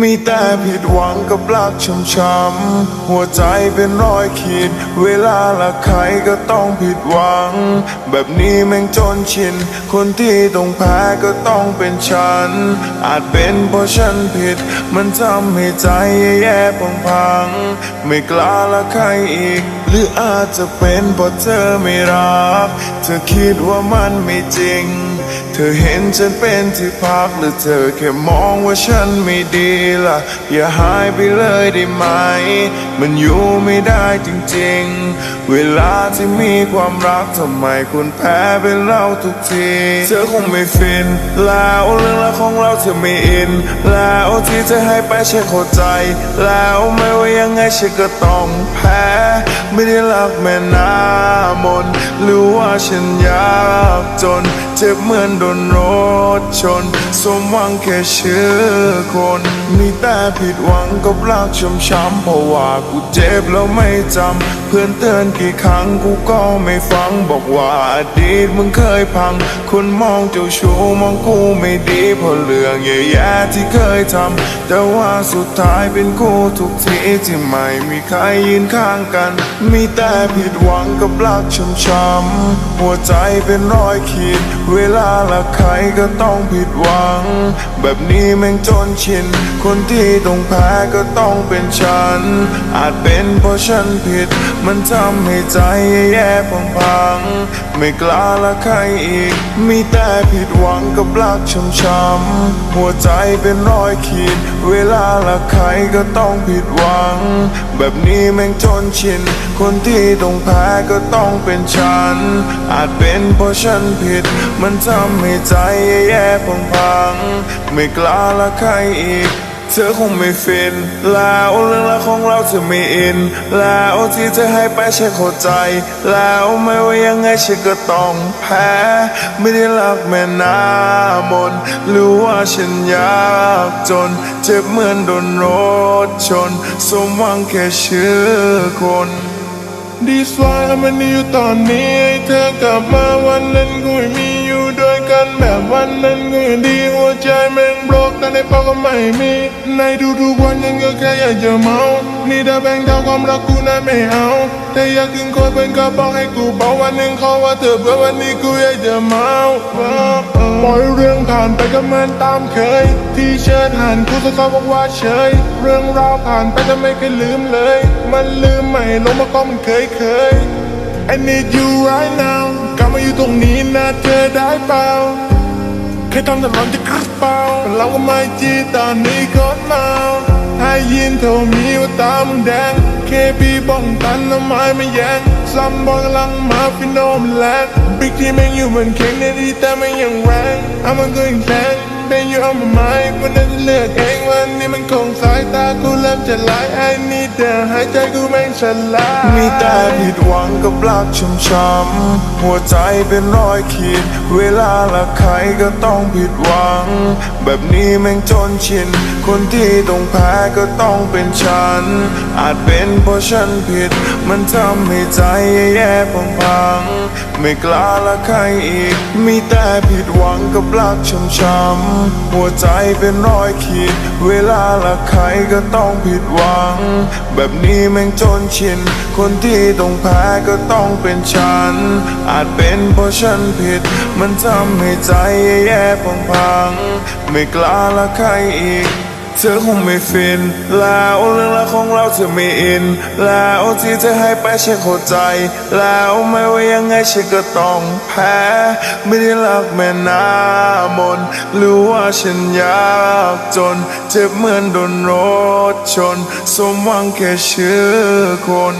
มีแต่ผิดหวังกับรักช้ำๆ หัวใจเป็นรอยขีด เวลาละใครก็ต้องผิดหวัง แบบนี้แม่งจนชิน คนที่ต้องแพ้ก็ต้องเป็นฉัน อาจเป็นเพราะฉันผิด มันทำให้ใจแย่ๆพังๆ ไม่กล้าละใครอีก หรืออาจจะเป็นเพราะเธอไม่รัก เธอคิดว่ามันไม่จริง เธอเห็นฉันเป็นที่พักหรือเธอแค่มองว่าฉันไม่ดีล่ะ อย่าหายไปเลยได้ไหม มันอยู่ไม่ได้จริงๆ เวลาที่มีความรักทำไมคุณแพ้เป็นเราทุกที เธอคงไม่ฟิน แล้วเรื่องราวของเราเธอไม่อิน แล้วที่เธอให้ไปฉันเข้าใจ แล้วไม่ว่ายังไงฉันก็ต้องแพ้ ไม่ได้รักแม่น้ำมน หรือว่าฉันยากจน เจ็บเหมือนโดนรถชน สมหวังแค่ชื่อคนมีแต่ผิดหวังกับรักช้ำๆเพราะว่ากูเจ็บแล้วไม่จำ เพื่อนเตือนกี่ครั้งกูก็ไม่ฟังบอกว่าอดีตมึงเคยพัง คนมองเจ้าชู้มองกูไม่ดีเพราะเรื่องแย่ๆที่เคยทำแต่ว่าสุดท้ายเป็นกูทุกทีที่ไม่มีใครยืนข้างกัน มีแต่ผิดหวังกับรักช้ำๆหัวใจเป็นรอยขีด เวลาละใครก็ต้องผิดหวัง แบบนี้แม่งจนชิน คนที่ต้องแพ้ก็ต้องเป็นฉัน อาจเป็นเพราะฉันผิด มันทำให้ใจแย่ๆพังๆไม่กล้าละใครอีก มีแต่ผิดหวังกับรักช้ำๆหัวใจเป็นรอยขีด เวลาละใครก็ต้องผิดหวัง แบบนี้แม่งจนชิน คนที่ต้องแพ้ก็ต้องเป็นฉันอาจเป็นเพราะฉันผิด มันทำให้ใจแย่ๆพังๆไม่กล้าละใครอีกเธอคงไม่ฟิน แล้วเรื่องราวของเราเธอไม่อิน แล้วที่เธอให้ไปฉันเข้าใจ แล้วไม่ว่ายังไงฉันก็ต้องแพ้ ไม่ได้รักแม่น้ำมนหรือว่าฉันยากจน เจ็บเหมือนโดนรถชน สมหวังแค่ชื่อคน ดีสวายมันอยู่ตอนนี้ให้เธอกลับมาวันนั้นกูม่มีอยู่ด้วยกันแบบวันนั้นกูยังดีหัวใจแม่งโบรกแต่ในเป้าก็ไม่มี ในทุกๆวันยังก็แค่อยากจะเมา นี่ถ้าแบ่งเท่าความรักกูนั้นไม่เอา แต่อยากกินคนเป็นกระบอกให้กูเบาวันหนึ่งเขาว่าเธอเพื่อวันนี้กูอยากจะเมา ปล่อยเรื่องผ่านไปก็เหมือนตามเคย ที่เชิญหันกูก็เขาบอกว่าเฉย เรื่องราวผ่านไปจะไม่เคยลืมเลย มันลืมไม่ลงมาก็มันเคยเคย I need you right now กลับมาอยู่ตรงนี้นะเธอได้เปล่าเคยทำแต่ร้อนจะกระเป๋าเราก็ไม่จีตอนนี้ก็เมา ยินเท่ามีว่าตามึงแดง เคปีป้องกันทำไมไม่แยงซัมบอกลังมาฟิโนมแลกบิ๊กที่แม่งอยู่เหมือนเข็งในดีแต่ไม่ยังแรงเอามันก็ยังแข็ง เป็นอยู่เอามาไม้กูน่าจะเลือกเองวันนี้มันคงสายตากูเริ่มจะลายไอ้นี่แต่หายใจกูแม่งฉลาดมีแต่ผิดหวังกับรักช้ำๆหัวใจเป็นรอยขีด เวลาละใครก็ต้องผิดหวัง แบบนี้แม่งจนชิน คนที่ต้องแพ้ก็ต้องเป็นฉัน อาจเป็นเพราะฉันผิด มันทำให้ใจแย่ๆพังๆไม่กล้าละใครอีก มีแต่ผิดหวังกับรักช้ำๆหัวใจเป็นรอยขีด เวลาละใครก็ต้องผิดหวัง แบบนี้แม่งจนชิน คนที่ต้องแพ้ก็ต้องเป็นฉัน อาจเป็นเพราะฉันผิด มันทำให้ใจแย่ๆพังๆไม่กล้าละใครอีก เธอคงไม่ฟิน แล้วเรื่องราวของเราเธอไม่อิน แล้วที่เธอให้ไปฉันเข้าใจ แล้วไม่ว่ายังไงฉันก็ต้องแพ้ไม่ได้รักแม่น้ำมนหรือว่าฉันยากจน เจ็บเหมือนโดนรถชน สมหวังแค่ชื่อคน